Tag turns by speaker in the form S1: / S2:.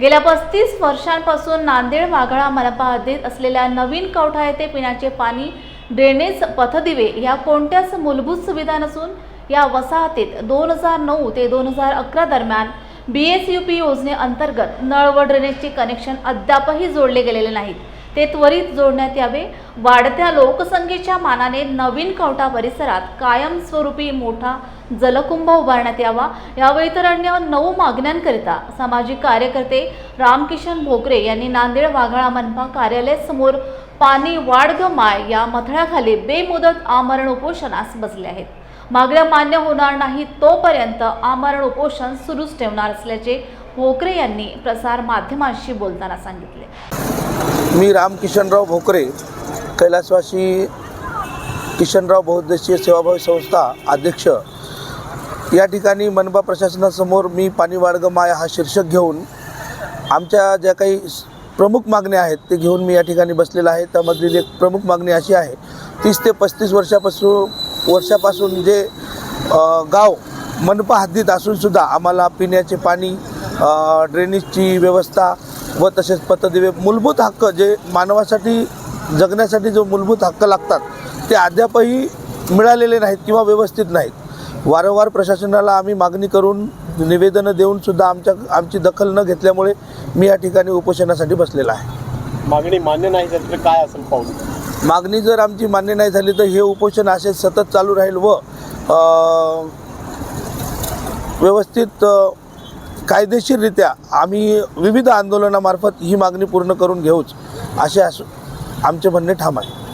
S1: गेल्या पस्तीस वर्षांपासून नांदेड वाघाळा मनपा हद्दीत असलेल्या नवीन कवठा येथे पिण्याचे पाणी ड्रेनेज पथदिवे या कोणत्याच मूलभूत सुविधा नसून या वसाहतीत दोन हजार नऊ ते दोन हजार अकरा दरम्यान बी एस यू पी योजनेअंतर्गत नळ व ड्रेनेजचे कनेक्शन अद्यापही जोडले गेलेले नाहीत. ते त्वरित जोडण्यात यावे. वाढत्या लोकसंख्येच्या मानाने नवीन कवठा परिसरात कायमस्वरूपी मोठा जलकुंभ उभारण्यात यावा. यावेळी तर अन्य नऊ मागण्यांकरिता सामाजिक कार्यकर्ते रामकिशन भोकरे यांनी नांदेड वाघाळा मनपा कार्यालयासमोर पाणी वाढग माय या मथळ्याखाली बेमुदत आमरण उपोषणास बसले आहेत. मागण्या मान्य होणार नाही तोपर्यंत आमरण उपोषण सुरूच ठेवणार असल्याचे भोकरे यांनी प्रसार माध्यमांशी बोलताना सांगितले.
S2: मी रामकिशनराव भोकरे कैलासवासी किशनराव बहुद्देशीय सेवाभावी संस्था अध्यक्ष. या ठिकाणी मनपा प्रशासनासमोर मी पाणी वाडगं माया हा शीर्षक घेऊन आमच्या ज्या काही प्रमुख मागण्या आहेत ते घेऊन मी या ठिकाणी बसलेला आहे. त्यामधील एक प्रमुख मागणी अशी आहे तीस ते पस्तीस वर्षापासून वर्षापासून जे गाव मनपा हद्दीत असूनसुद्धा आम्हाला पिण्याचे पाणी ड्रेनेजची व्यवस्था व तसेच पथदिवे मूलभूत हक्क जे मानवासाठी जगण्यासाठी जो मूलभूत हक्क लागतात ते अद्यापही मिळालेले नाहीत किंवा व्यवस्थित नाहीत. वारंवार प्रशासनाला आम्ही मागणी करून निवेदनं देऊनसुद्धा आमच्या आमची दखल न घेतल्यामुळे मी या ठिकाणी उपोषणासाठी बसलेला आहे.
S3: मागणी मान्य नाही झाली तर काय असेल पाऊल?
S2: मागणी जर आमची मान्य नाही झाली तर हे उपोषण असे सतत चालू राहील व व्यवस्थित कायदेशीररित्या आम्ही विविध आंदोलनामार्फत ही मागणी पूर्ण करून घेऊच असे असू आमचे म्हणणे ठाम आहे.